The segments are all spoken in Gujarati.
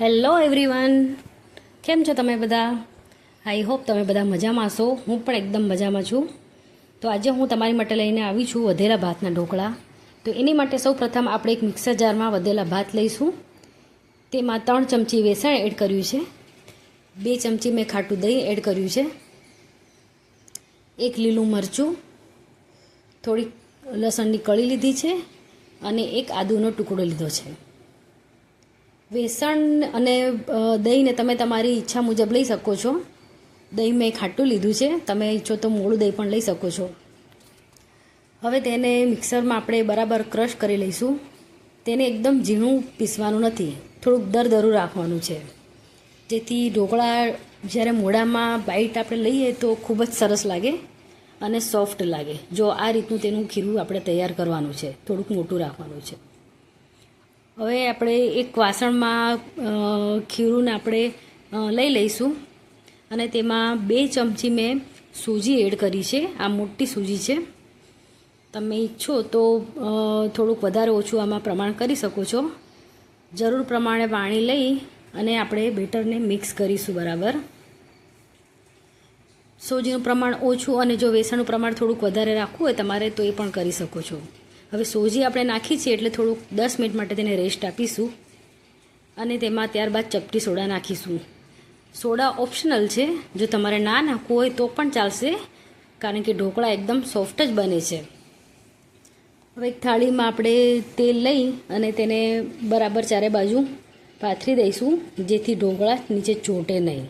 હેલો એવરીવન કેમ છો તમે બધા? આઈ હોપ તમે બધા મજામાં હશો હું પણ એકદમ મજામાં છું. તો આજે હું તમારી માટે લઈને આવી છું વધેલા ભાતના ઢોકળા. તો એની માટે સૌ પ્રથમ આપણે એક મિક્સર જારમાં વધેલા ભાત લઈશું. તેમાં ત્રણ ચમચી વેસણ એડ કર્યું છે. બે ચમચી મેં ખાટું દહીં એડ કર્યું છે. એક લીલું મરચું, થોડીક લસણની કળી લીધી છે અને એક આદુનો ટુકડો લીધો છે. વેસણ અને દહીંને તમે તમારી ઈચ્છા મુજબ લઈ શકો છો. દહીં મેં ખાટું લીધું છે. તમે ઈચ્છો તો મૂળું દહીં પણ લઈ શકો છો. હવે તેને મિક્સરમાં આપણે બરાબર ક્રશ કરી લઈશું. તેને એકદમ ઝીણું પીસવાનું નથી. થોડુંક દરદરું રાખવાનું છે. જેથી ઢોકળા જ્યારે મોઢામાં બાઈટ આપણે લઈએ તો ખૂબ જ સરસ લાગે અને સોફ્ટ લાગે. જો આ રીતનું તેનું ખીરું આપણે તૈયાર કરવાનું છે. થોડુંક મોટું રાખવાનું છે. હવે આપણે એક વાસણમાં ખીરુંને આપણે લઈ લઈશું. અને તેમાં બે ચમચી મેં સૂજી એડ કરી છે. આ મોટી સૂજી છે. તમે ઈચ્છો તો થોડુંક વધારે ઓછું આમાં પ્રમાણ કરી શકો છો. જરૂર પ્રમાણે પાણી લઈ અને આપણે બેટરને મિક્સ કરીશું બરાબર. સોજીનું પ્રમાણ ઓછું અને જો વેસણનું પ્રમાણ થોડુંક વધારે રાખવું હોય તમારે તો એ પણ કરી શકો છો. હવે સોજી આપણે નાખી છે એટલે થોડુંક દસ મિનિટ માટે તેને રેસ્ટ આપીશું. અને તેમાં ત્યારબાદ ચપટી સોડા નાખીશું. સોડા ઓપ્શનલ છે. જો તમારે ના નાખવું હોય તો પણ ચાલશે, કારણ કે ઢોકળા એકદમ સોફ્ટ જ બને છે. હવે એક થાળીમાં આપણે તેલ લઈ અને તેને બરાબર ચારે બાજુ પાથરી દઈશું, જેથી ઢોકળા નીચે ચોંટે નહીં.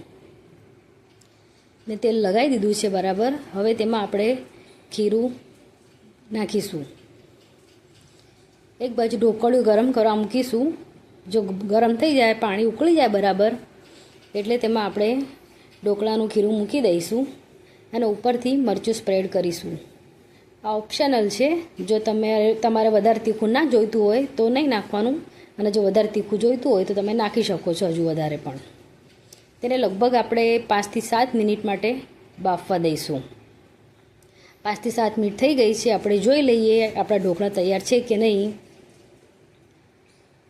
ને તેલ લગાવી દીધું છે બરાબર. હવે તેમાં આપણે ખીરું નાખીશું. એક બાજુ ઢોકળિયું ગરમ કરવા મૂકીશું. જો ગરમ થઈ જાય, પાણી ઉકળી જાય બરાબર, એટલે તેમાં આપણે ઢોકળાનું ખીરું મૂકી દઈશું અને ઉપરથી મરચું સ્પ્રેડ કરીશું. આ ઓપ્શનલ છે. જો તમે તમારે વધારે તીખું ના જોઈતું હોય તો નહીં નાખવાનું. અને જો વધારે તીખું જોઈતું હોય તો તમે નાખી શકો છો હજુ વધારે પણ. તેને લગભગ આપણે પાંચથી સાત મિનિટ માટે બાફવા દઈશું. પાંચથી સાત મિનિટ થઈ ગઈ છે. આપણે જોઈ લઈએ આપણા ઢોકળા તૈયાર છે કે નહીં.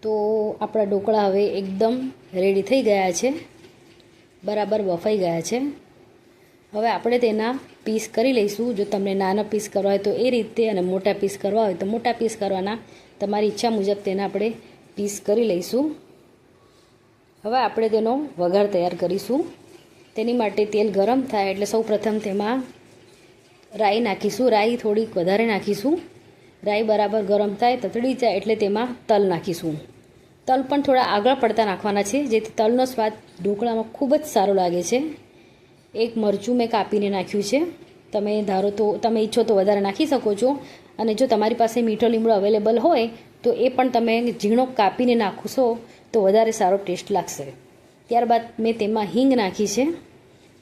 તો આપણા ઢોકળા હવે એકદમ રેડી થઈ ગયા છે. બરાબર બફાઈ ગયા છે. હવે આપણે તેના પીસ કરી લઈશું. જો તમને નાના પીસ કરવા હોય તો એ રીતે અને મોટા પીસ કરવા હોય તો મોટા પીસ કરવાના. તમારી ઈચ્છા મુજબ તેના આપણે પીસ કરી લઈશું. હવે આપણે તેનો વઘાર તૈયાર કરીશું. તેની માટે તેલ ગરમ થાય એટલે સૌપ્રથમ તેમાં રાઈ નાખીશું. રાઈ થોડીક વધારે નાખીશું. રાઈ બરાબર ગરમ થાય, તતડી જાય એટલે તેમાં તલ નાખીશું. તલ પણ થોડા આગળ પડતા નાખવાના છે, જેથી તલનો સ્વાદ ઢોકળામાં ખૂબ જ સારો લાગે છે. એક મરચું મેં કાપીને નાખ્યું છે. તમે ધારો તો, તમે ઈચ્છો તો વધારે નાખી શકો છો. અને જો તમારી પાસે મીઠો લીમડો અવેલેબલ હોય, તો એ પણ તમે ઝીણો કાપીને નાખશો, તો વધારે સારો ટેસ્ટ લાગશે. ત્યારબાદ મેં તેમાં હિંગ નાખી છે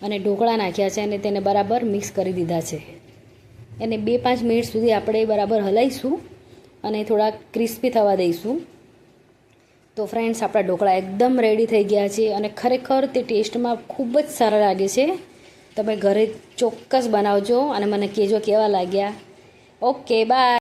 અને ઢોકળા નાખ્યા છે અને તેને બરાબર મિક્સ કરી દીધા છે. એને બે પાંચ મિનિટ સુધી આપણે બરાબર હલાવીશું અને થોડા ક્રિસ્પી થવા દઈશું. તો ફ્રેન્ડ્સ આપણા ઢોકળા એકદમ રેડી થઈ ગયા છે અને ખરેખર તે ટેસ્ટમાં ખૂબ જ સારા લાગે છે. તમે ઘરે ચોક્કસ બનાવજો અને મને કહેજો કેવા લાગ્યા. Okay bye